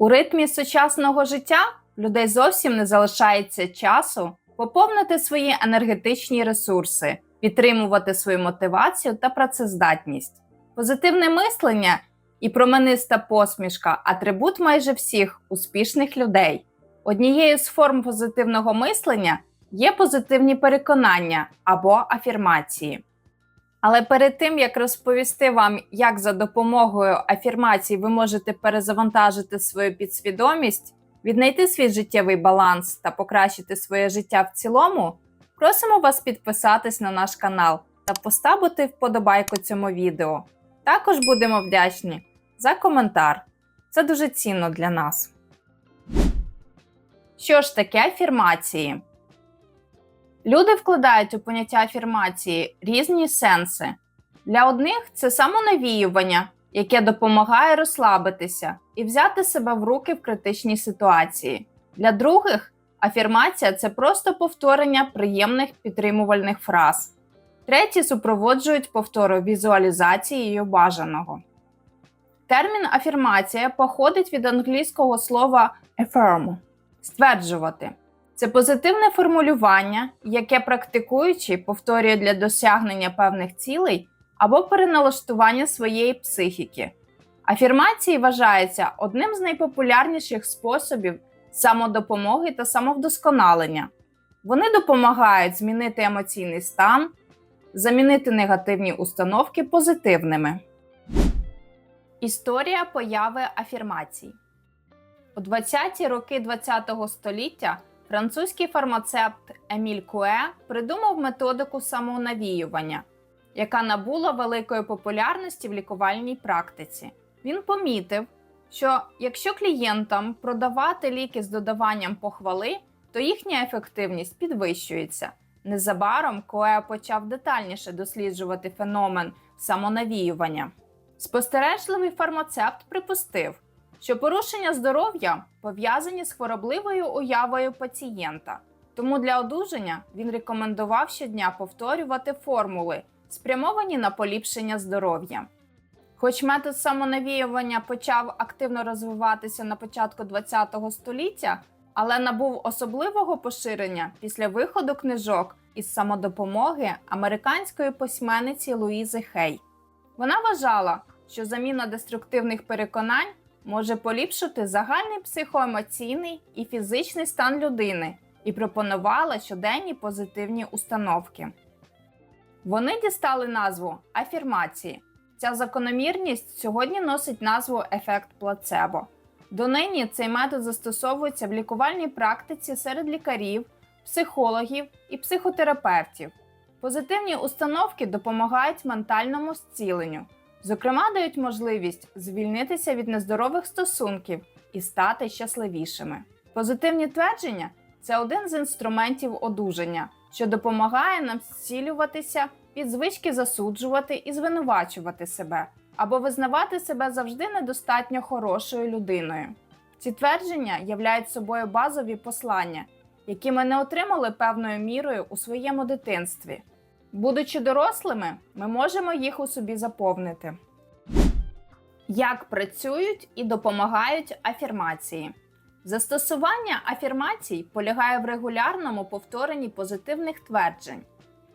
У ритмі сучасного життя людей зовсім не залишається часу поповнити свої енергетичні ресурси, підтримувати свою мотивацію та працездатність. Позитивне мислення і промениста посмішка атрибут майже всіх успішних людей. Однією з форм позитивного мислення є позитивні переконання або афірмації. Але перед тим як розповісти вам, як за допомогою афірмацій ви можете перезавантажити свою підсвідомість, віднайти свій життєвий баланс та покращити своє життя в цілому, просимо вас підписатись на наш канал та поставити вподобайку цьому відео. Також будемо вдячні за коментар. Це дуже цінно для нас. Що ж таке афірмації? Люди вкладають у поняття афірмації різні сенси. Для одних це самонавіювання, яке допомагає розслабитися і взяти себе в руки в критичній ситуації. Для других афірмація це просто повторення приємних підтримувальних фраз. Треті супроводжують повтору візуалізацією бажаного. Термін афірмація походить від англійського слова affirm – стверджувати. Це позитивне формулювання, яке практикуючий повторює для досягнення певних цілей або переналаштування своєї психіки. Афірмації вважаються одним з найпопулярніших способів самодопомоги та самовдосконалення. Вони допомагають змінити емоційний стан, замінити негативні установки позитивними. Історія появи афірмацій у 20-ті роки ХХ століття французький фармацевт Еміль Куе придумав методику самонавіювання, яка набула великої популярності в лікувальній практиці. Він помітив, що якщо клієнтам продавати ліки з додаванням похвали, то їхня ефективність підвищується. Незабаром Кое почав детальніше досліджувати феномен самонавіювання. Спостережливий фармацевт припустив, що порушення здоров'я пов'язані з хворобливою уявою пацієнта. Тому для одужання він рекомендував щодня повторювати формули, спрямовані на поліпшення здоров'я. Хоч метод самонавіювання почав активно розвиватися на початку ХХ століття, але набув особливого поширення після виходу книжок із самодопомоги американської письменниці Луїзи Хей. Вона вважала, що заміна деструктивних переконань може поліпшити загальний психоемоційний і фізичний стан людини і пропонувала щоденні позитивні установки. Вони дістали назву афірмації. Ця закономірність сьогодні носить назву ефект плацебо. Донині цей метод застосовується в лікувальній практиці серед лікарів, психологів і психотерапевтів. Позитивні установки допомагають ментальному зціленню, зокрема, дають можливість звільнитися від нездорових стосунків і стати щасливішими. Позитивні твердження це один з інструментів одужання, що допомагає нам зцілюватися від звички засуджувати і звинувачувати себе або визнавати себе завжди недостатньо хорошою людиною. Ці твердження являють собою базові послання, які ми не отримали певною мірою у своєму дитинстві. Будучи дорослими, ми можемо їх у собі заповнити. Як працюють і допомагають афірмації? Застосування афірмацій полягає в регулярному повторенні позитивних тверджень.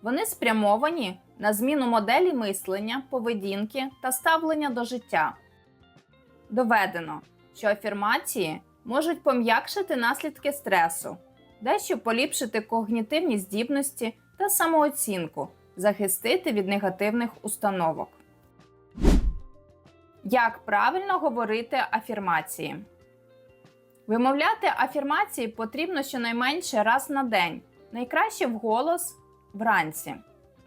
Вони спрямовані на зміну моделі мислення, поведінки та ставлення до життя. Доведено, що афірмації можуть пом'якшити наслідки стресу, дещо поліпшити когнітивні здібності та самооцінку, захистити від негативних установок. Як правильно говорити афірмації? Вимовляти афірмації потрібно щонайменше раз на день, найкраще вголос вранці.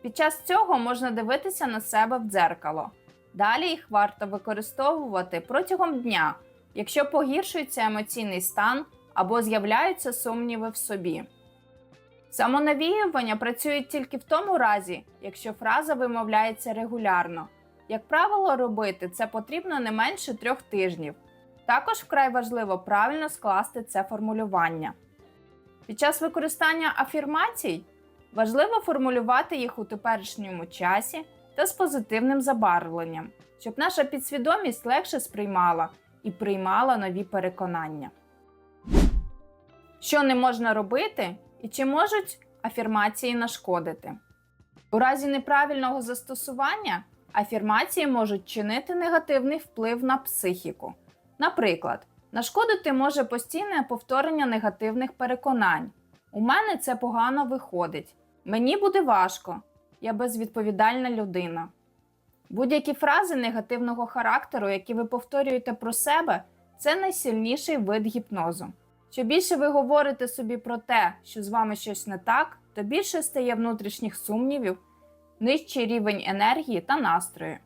Під час цього можна дивитися на себе в дзеркало. Далі їх варто використовувати протягом дня, якщо погіршується емоційний стан або з'являються сумніви в собі. Самонавіювання працює тільки в тому разі, якщо фраза вимовляється регулярно. Як правило, робити це потрібно не менше трьох тижнів. Також вкрай важливо правильно скласти це формулювання. Під час використання афірмацій важливо формулювати їх у теперішньому часі та з позитивним забарвленням, щоб наша підсвідомість легше сприймала і приймала нові переконання. Що не можна робити і чи можуть афірмації нашкодити? У разі неправильного застосування афірмації можуть чинити негативний вплив на психіку. Наприклад, нашкодити може постійне повторення негативних переконань. У мене це погано виходить. Мені буде важко, я безвідповідальна людина. Будь-які фрази негативного характеру, які ви повторюєте про себе, це найсильніший вид гіпнозу. Що більше ви говорите собі про те, що з вами щось не так, то більше стає внутрішніх сумнівів, нижчий рівень енергії та настрою.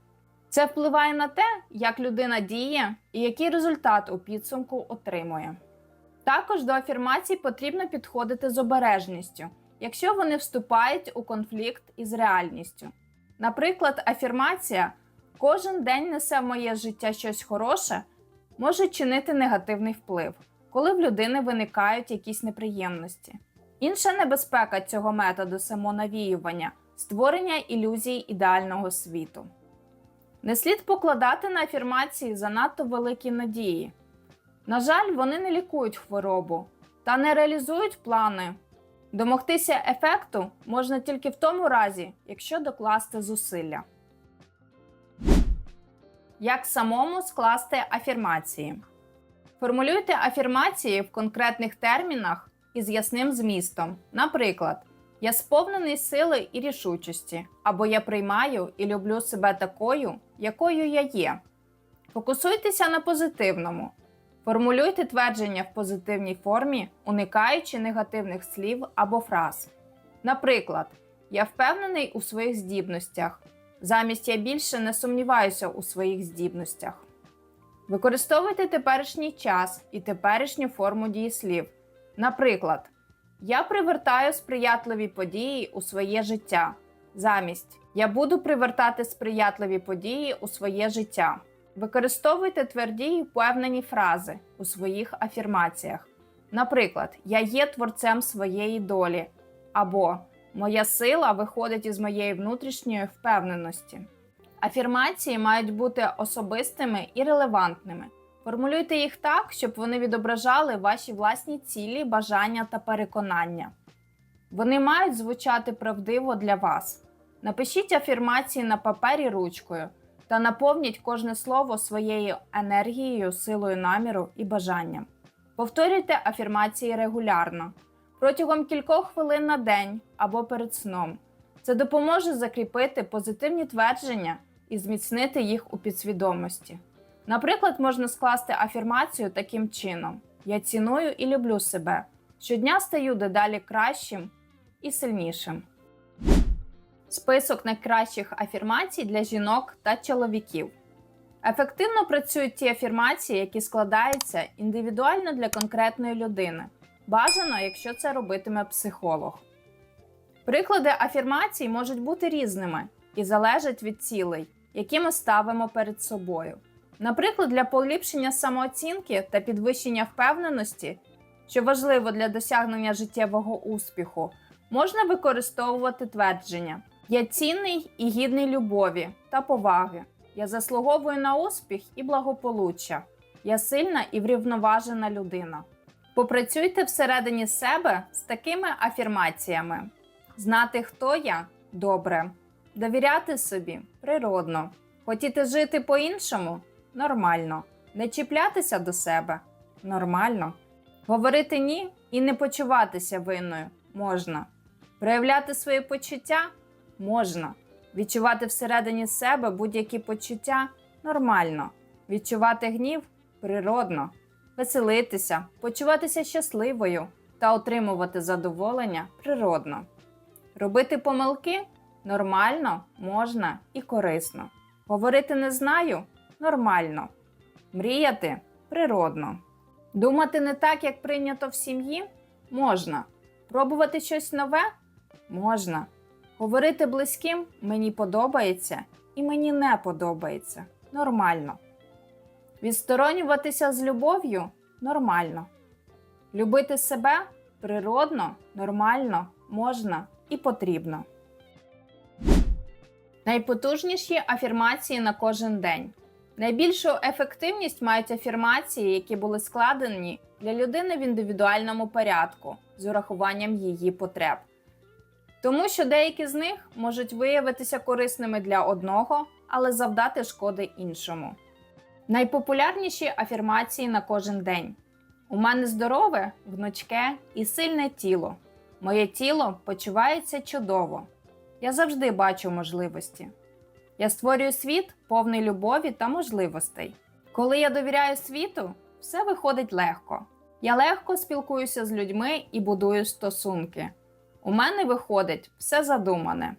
Це впливає на те, як людина діє і який результат у підсумку отримує. Також до афірмацій потрібно підходити з обережністю, якщо вони вступають у конфлікт із реальністю. Наприклад, афірмація кожен день несе в моє життя щось хороше може чинити негативний вплив, коли в людини виникають якісь неприємності. Інша небезпека цього методу самонавіювання створення ілюзій ідеального світу. Не слід покладати на афірмації занадто великі надії. На жаль, вони не лікують хворобу та не реалізують плани. Домогтися ефекту можна тільки в тому разі, якщо докласти зусилля. Як самому скласти афірмації? Формулюйте афірмації в конкретних термінах із ясним змістом. Наприклад, я сповнений сили і рішучості, або я приймаю і люблю себе такою, якою я є. Фокусуйтеся на позитивному. Формулюйте твердження в позитивній формі, уникаючи негативних слів або фраз. Наприклад, я впевнений у своїх здібностях. Замість я більше не сумніваюся у своїх здібностях. Використовуйте теперішній час і теперішню форму дієслів. Наприклад, я привертаю сприятливі події у своє життя. Замість я буду привертати сприятливі події у своє життя. Використовуйте тверді й впевнені фрази у своїх афірмаціях. Наприклад, я є творцем своєї долі або Моя сила виходить із моєї внутрішньої впевненості. Афірмації мають бути особистими і релевантними. Формулюйте їх так, щоб вони відображали ваші власні цілі, бажання та переконання. Вони мають звучати правдиво для вас. Напишіть афірмації на папері ручкою та наповніть кожне слово своєю енергією, силою наміру і бажанням. Повторюйте афірмації регулярно протягом кількох хвилин на день або перед сном. Це допоможе закріпити позитивні твердження і зміцнити їх у підсвідомості. Наприклад, можна скласти афірмацію таким чином: Я ціную і люблю себе. Щодня стаю дедалі кращим і сильнішим. Список найкращих афірмацій для жінок та чоловіків. Ефективно працюють ті афірмації, які складаються індивідуально для конкретної людини. Бажано, якщо це робитиме психолог. Приклади афірмацій можуть бути різними і залежать від цілей, які ми ставимо перед собою. Наприклад, для поліпшення самооцінки та підвищення впевненості, що важливо для досягнення життєвого успіху, можна використовувати твердження: Я цінний і гідний любові та поваги. Я заслуговую на успіх і благополуччя. Я сильна і врівноважена людина. Попрацюйте всередині себе з такими афірмаціями: знати, хто я добре, довіряти собі природно, хотіти жити по-іншому нормально, не чіплятися до себе нормально, говорити ні і не почуватися винною можна, проявляти свої почуття можна, відчувати всередині себе будь-які почуття нормально, відчувати гнів природно. Веселитися, почуватися щасливою та отримувати задоволення природно. Робити помилки нормально, можна і корисно. Говорити не знаю нормально. Мріяти природно. Думати не так, як прийнято в сім'ї можна. Пробувати щось нове можна. Говорити близьким мені подобається і мені не подобається. Нормально. Відсторонюватися з любов'ю нормально. Любити себе природно, нормально, можна і потрібно. Найпотужніші афірмації на кожен день. Найбільшу ефективність мають афірмації, які були складені для людини в індивідуальному порядку з урахуванням її потреб. Тому що деякі з них можуть виявитися корисними для одного, але завдати шкоди іншому. Найпопулярніші афірмації на кожен день. У мене здорове, гнучке і сильне тіло. Моє тіло почувається чудово. Я завжди бачу можливості. Я створюю світ повний любові та можливостей. Коли я довіряю світу, все виходить легко. Я легко спілкуюся з людьми і будую стосунки. У мене виходить все задумане.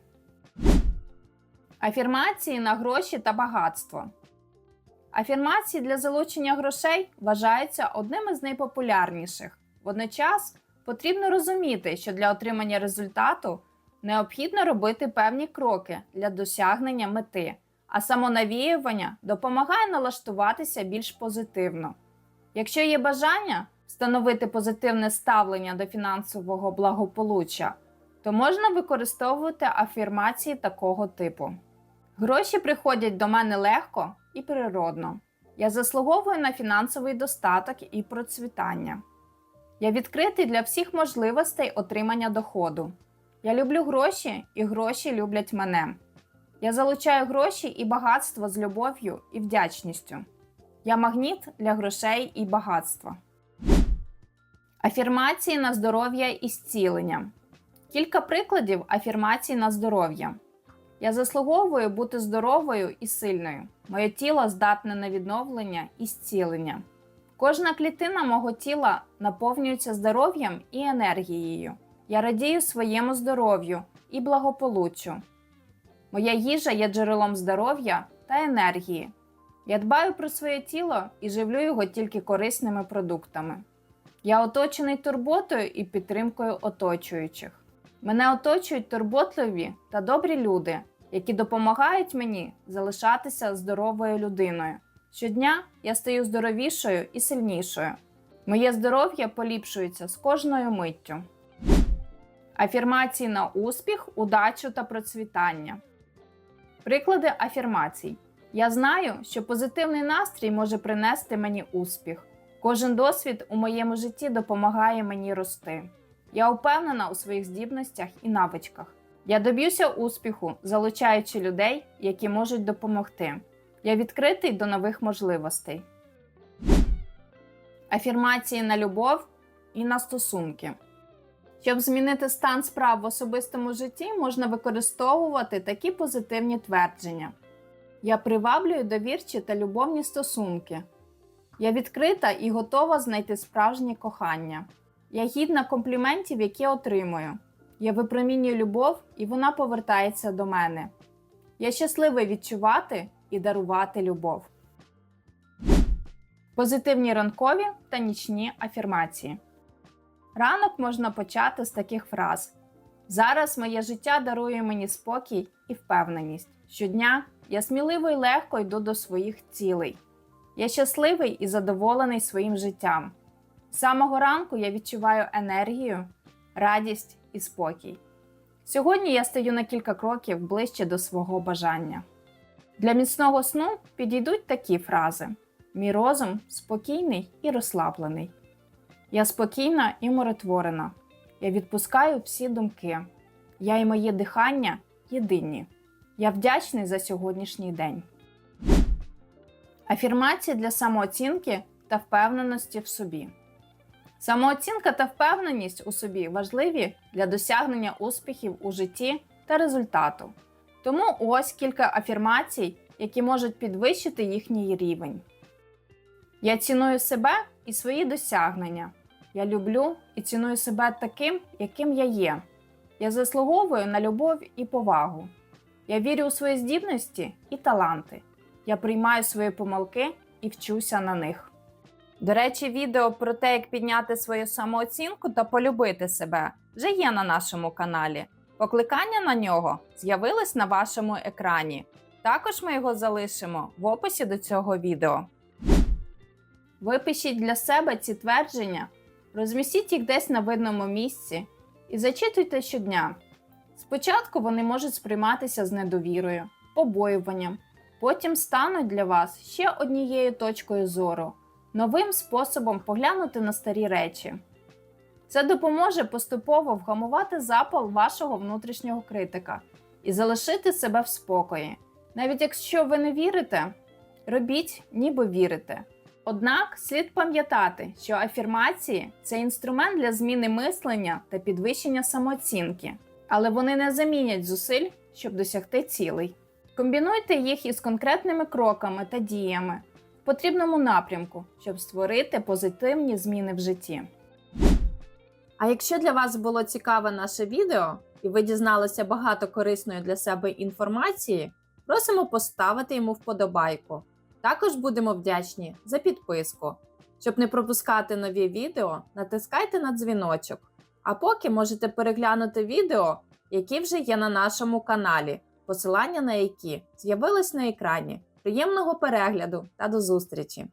Афірмації на гроші та багатство. Афірмації для залучення грошей вважаються одним із найпопулярніших. Водночас потрібно розуміти, що для отримання результату необхідно робити певні кроки для досягнення мети, а самонавіювання допомагає налаштуватися більш позитивно. Якщо є бажання встановити позитивне ставлення до фінансового благополуччя, то можна використовувати афірмації такого типу. Гроші приходять до мене легко і природно. Я заслуговую на фінансовий достаток і процвітання. Я відкритий для всіх можливостей отримання доходу. Я люблю гроші, і гроші люблять мене. Я залучаю гроші і багатство з любов'ю і вдячністю. Я магніт для грошей і багатства. Афірмації на здоров'я і зцілення. Кілька прикладів афірмацій на здоров'я. Я заслуговую бути здоровою і сильною. Моє тіло здатне на відновлення і зцілення. Кожна клітина мого тіла наповнюється здоров'ям і енергією. Я радію своєму здоров'ю і благополуччю. Моя їжа є джерелом здоров'я та енергії. Я дбаю про своє тіло і живлю його тільки корисними продуктами. Я оточений турботою і підтримкою оточуючих. Мене оточують турботливі та добрі люди, які допомагають мені залишатися здоровою людиною. Щодня я стаю здоровішою і сильнішою. Моє здоров'я поліпшується з кожною миттю. Афірмації на успіх, удачу та процвітання. Приклади афірмацій. Я знаю, що позитивний настрій може принести мені успіх. Кожен досвід у моєму житті допомагає мені рости. Я впевнена у своїх здібностях і навичках. Я доб'юся успіху, залучаючи людей, які можуть допомогти. Я відкритий до нових можливостей. Афірмації на любов і на стосунки. Щоб змінити стан справ в особистому житті, можна використовувати такі позитивні твердження. Я приваблюю довірчі та любовні стосунки. Я відкрита і готова знайти справжнє кохання. Я гідна компліментів, які отримую. Я випромінюю любов, і вона повертається до мене. Я щасливий відчувати і дарувати любов. Позитивні ранкові та нічні афірмації. Ранок можна почати з таких фраз: Зараз моє життя дарує мені спокій і впевненість. Щодня я сміливо і легко йду до своїх цілей. Я щасливий і задоволений своїм життям. З самого ранку я відчуваю енергію, радість і спокій. Сьогодні я стаю на кілька кроків ближче до свого бажання. Для міцного сну підійдуть такі фрази: Мій розум спокійний і розслаблений. Я спокійна і умиротворена. Я відпускаю всі думки. Я і моє дихання єдині. Я вдячний за сьогоднішній день. Афірмації для самооцінки та впевненості в собі. Самооцінка та впевненість у собі важливі для досягнення успіхів у житті та результату. Тому ось кілька афірмацій, які можуть підвищити їхній рівень. Я ціную себе і свої досягнення. Я люблю і ціную себе таким, яким я є. Я заслуговую на любов і повагу. Я вірю у свої здібності і таланти. Я приймаю свої помилки і вчуся на них. До речі, відео про те, як підняти свою самооцінку та полюбити себе, вже є на нашому каналі. Покликання на нього з'явилось на вашому екрані. Також ми його залишимо в описі до цього відео. Випишіть для себе ці твердження, розмістіть їх десь на видному місці і зачитуйте щодня. Спочатку вони можуть сприйматися з недовірою, побоюванням потім стануть для вас ще однією точкою зору, новим способом поглянути на старі речі. Це допоможе поступово вгамувати запал вашого внутрішнього критика і залишити себе в спокої. Навіть якщо ви не вірите, робіть, ніби вірите. Однак слід пам'ятати, що афірмації це інструмент для зміни мислення та підвищення самооцінки, але вони не замінять зусиль, щоб досягти цілей. Комбінуйте їх із конкретними кроками та діями в потрібному напрямку, щоб створити позитивні зміни в житті. А якщо для вас було цікаве наше відео і ви дізналися багато корисної для себе інформації, просимо поставити йому вподобайку. Також будемо вдячні за підписку. Щоб не пропускати нові відео, натискайте на дзвіночок. А поки можете переглянути відео, які вже є на нашому каналі, посилання на які з'явилось на екрані. Приємного перегляду та до зустрічі!